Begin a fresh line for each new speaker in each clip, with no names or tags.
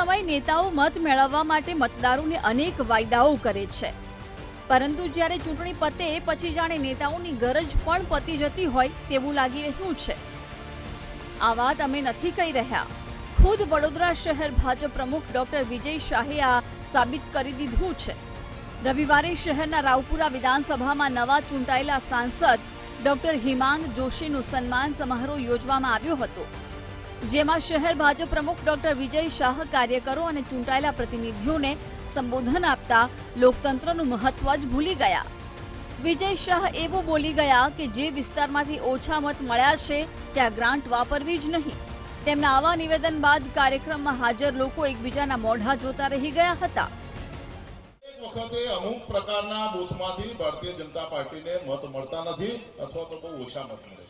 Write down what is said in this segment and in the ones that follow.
કેટલાય નેતાઓ મત મેળવવા માટે મતદારોને અનેક વાયદાઓ કરે છે. પરંતુ જ્યારે ચૂંટણી પતે, પછી જાણે નેતાઓની ગરજ પણ પતી જતી હોય તેવું લાગી રહ્યું છે. આ વાત અમે નથી કહી રહ્યા. ખુદ વડોદરા શહેર ભાજપ પ્રમુખ ડોક્ટર વિજય શાહે આ સાબિત કરી દીધું છે. રવિવારે શહેરના રાવપુરા વિધાનસભામાં નવા ચૂંટાયેલા સાંસદ ડોક્ટર હિમાંગ જોશીનું સન્માન સમારોહ યોજવામાં આવ્યો હતો. જેમાં શહેર ભાજપ પ્રમુખ ડોક્ટર વિજય શાહ, કાર્યકરો અને ચૂંટાયેલા પ્રતિનિધિઓને સંબોધન આપતા લોકતંત્રનું મહત્વ જ ભૂલી ગયા. વિજય શાહ એવું બોલી ગયા કે જે વિસ્તારમાંથી ઓછા મત મળ્યા છે, ત્યાં ગ્રાન્ટ વાપરવી જ નહીં. તેમના આવા નિવેદન બાદ કાર્યક્રમમાં હાજર લોકો એકબીજાના મોઢા જોતા રહી ગયા હતા.
વખતે અમુક પ્રકારના બૂથમાંથી ભારતીય જનતા પાર્ટીને મત મળતા નથી અથવા તો બહુ ઓછા મત મળે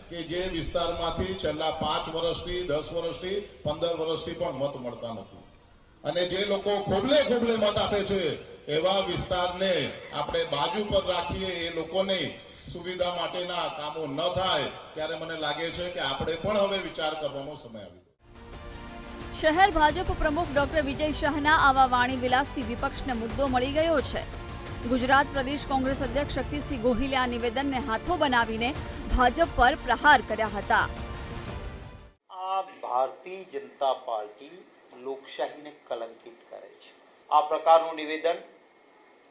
કે જે વિસ્તારમાંથી છેલ્લા પાંચ વર્ષથી, દસ વર્ષથી, પંદર વર્ષથી પણ મત મળતા નથી. અને જે લોકો ખોબલે ખોબલે મત આપે છે, એવા વિસ્તારને આપણે બાજુ પર રાખીએ, એ લોકોને સુવિધા માટેના કામો ન થાય, ત્યારે મને લાગે છે કે આપણે પણ હવે વિચાર કરવાનો સમય આવી
શહેર ભાજપ પ્રમુખ ડોક્ટર વિજય શાહના આવા વાણી વિલાસથી વિપક્ષને મુદ્દો મળી ગયો છે. ગુજરાત પ્રદેશ કોંગ્રેસ અધ્યક્ષ શક્તિસિંહ ગોહિલે આ નિવેદનને હાથો બનાવીને ભાજપ પર પ્રહાર કર્યા હતા.
આ ભારતીય જનતા પાર્ટી લોકશાહીને કલંકિત કરે છે. આ પ્રકારનું નિવેદન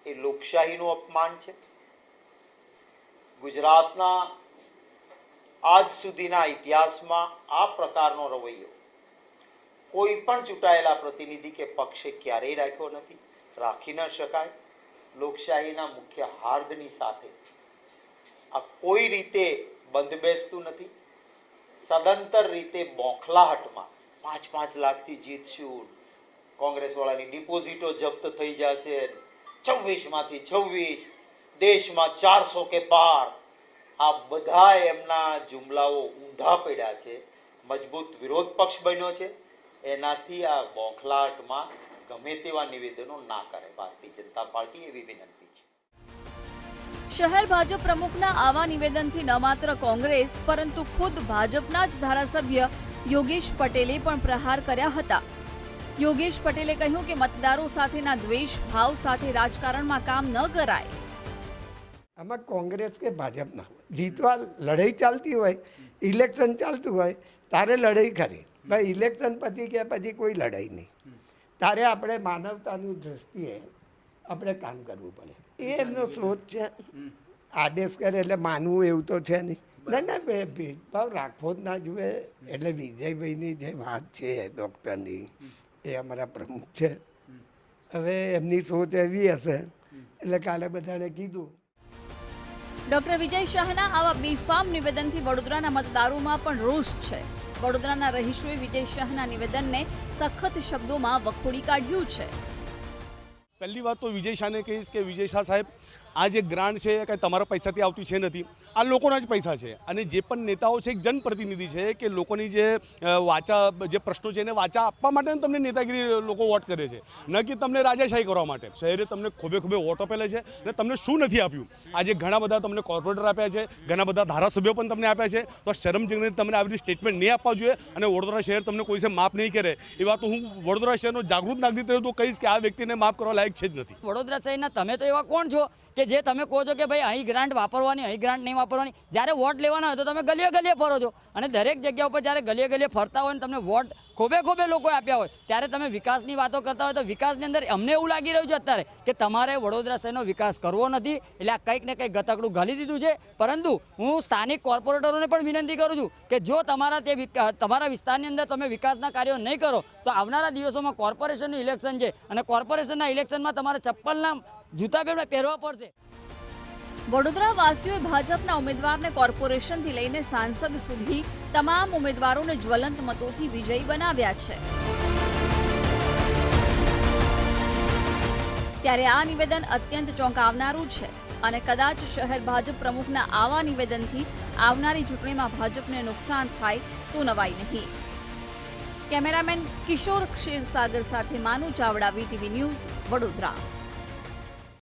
એ લોકશાહીનું અપમાન છે. ગુજરાતના આજ સુધીના ઇતિહાસમાં આ પ્રકારનો રવૈયો કોઈ પણ ચૂંટાયેલા પ્રતિનિધિ કે પક્ષે ક્યારેય રાખ્યો નથી, રાખી ન શકાય. લોકશાહીના મુખ્ય હાર્દની સાથે. આ કોઈ રીતે બંધ બેસતું નથી. સદંતર રીતે બોખલાહટમાં પાંચ પાંચ લાખથી જીતશું. કોંગ્રેસ વાળાની ડિપોઝિટો જપ્ત થઈ જશે. છવ્વીસમાંથી છવ્વીસ, દેશમાં ચારસો કે પાર આ બધા એમના જુમલાઓ ઊંધા પડ્યા છે. મજબૂત વિરોધ પક્ષ બન્યો છે. એનાથી આ બોખલાટમાં ગમે તેવા નિવેદનો ના કરે. ભારતીય જનતા પાર્ટી એવી વિનંતી છે.
શહેર ભાજપ પ્રમુખના આવા નિવેદનથી ન માત્ર કોંગ્રેસ પરંતુ ખુદ ભાજપના જ ધારાસભ્ય યોગેશ પટેલે પણ પ્રહાર કર્યા હતા. યોગેશ પટેલે કહ્યું કે મતદારો સાથેના દ્વેષ ભાવ સાથે રાજકારણમાં કામ ન કરાય.
આમાં કોંગ્રેસ કે ભાજપના જીતવા લડાઈ ચાલતી હોય ઇલેક્શન ચાલતું હોય તારે લડાઈ ખરી ભાઈ ઇલેક્શન પછી કે પછી કોઈ લડાઈ નહીં. તારે આપણે માનવતાની દૃષ્ટિએ આપણે કામ કરવું પડે. એ એમનો શોધ છે. આદેશ કરે એટલે માનવું એવું તો છે નહીં. ના ના બે ભેદભાવ રાખવો જ ના જુએ એટલે વિજયભાઈની જે વાત છે ડૉક્ટરની એ અમારા પ્રમુખ છે. હવે એમની સોચ એવી હશે. એટલે કાલે બધાને કીધું.
ડોક્ટર વિજય શાહના આવા બેફામ નિવેદનથી વડોદરાના મતદારોમાં પણ રોષ છે. વડોદરાના રહીશોએ વિજય શાહના નિવેદનને સખત શબ્દોમાં વખોડી કાઢ્યું છે.
પહેલી વાત તો વિજય શાહને કહીશ કે વિજય શાહ સાહેબ આ જે ગ્રાન્ટ છે, એ કાંઈ તમારા પૈસાથી આવતી છે નથી. આ લોકોના જ પૈસા છે. અને જે પણ નેતાઓ છે, એક જનપ્રતિનિધિ છે, કે લોકોની જે વાચા, જે પ્રશ્નો છે, એને વાચા આપવા માટે તમને નેતાગીરી લોકો વોટ કરે છે. ન કે તમને રાજાશાહી કરવા માટે. શહેરે તમને ખોબે ખોબે વોટ આપેલા છે અને તમને શું નથી આપ્યું? આજે ઘણા બધા તમને કોર્પોરેટર આપ્યા છે, ઘણા બધા ધારાસભ્યો પણ તમને આપ્યા છે. તો શરમજનક તમને આવી રીતે સ્ટેટમેન્ટ નહીં આપવા જોઈએ અને વડોદરા શહેર તમને કોઈ માફ નહીં કરે. એ વાત હું વડોદરા શહેરનો જાગૃત નાગરિક તરીકે તો કહીશ કે આ વ્યક્તિને માફ કરવા લાયક છે જ નથી.
વડોદરા શહેરના તમે તો એવા કોણ છો? કે જે તમે કહો છો કે ભાઈ અહીં ગ્રાન્ટ વાપરવાની, અહીં ગ્રાન્ટ નહીં વાપરવાની, જ્યારે વોટ લેવાના હોય તો તમે ગલીએ ગલીએ ફરો છો. અને દરેક જગ્યા ઉપર જ્યારે ગલીએ ગલીએ ફરતા હોય ને તમને વોટ ખોબે ખોબે લોકોએ આપ્યા હોય, ત્યારે તમે વિકાસની વાતો કરતા હોય તો વિકાસની અંદર અમને એવું લાગી રહ્યું છે અત્યારે કે તમારે વડોદરા શહેરનો વિકાસ કરવો નથી, એટલે આ કંઈક ને કંઈક ગતકડું ઘાલી દીધું છે. પરંતુ હું સ્થાનિક કોર્પોરેટરોને પણ વિનંતી કરું છું કે જો તમારા તે તમારા વિસ્તારની અંદર તમે વિકાસના કાર્યો નહીં કરો, તો આવનારા દિવસોમાં કોર્પોરેશનનું ઇલેક્શન છે. અને કોર્પોરેશનના ઇલેક્શનમાં તમારે ચપ્પલના જૂતા પણ પહેરવા પડશે.
વડોદરા વાસીઓએ ભાજપના ઉમેદવારને કોર્પોરેશનથી લઈને સાંસદ સુધી તમામ ઉમેદવારોને જ્વલંત મતોથી વિજયી બનાવ્યા છે. ત્યારે આ નિવેદન અત્યંત ચોંકાવનારું છે અને કદાચ શહેર ભાજપ પ્રમુખના આવા નિવેદનથી આવનારી ચૂંટણીમાં ભાજપને નુકસાન થાય તો નવાઈ નહીં. કેમેરામેન કિશોર ક્ષીરસાગર સાથે માનુ ચાવડા, વીટીવી ન્યૂઝ, વડોદરા.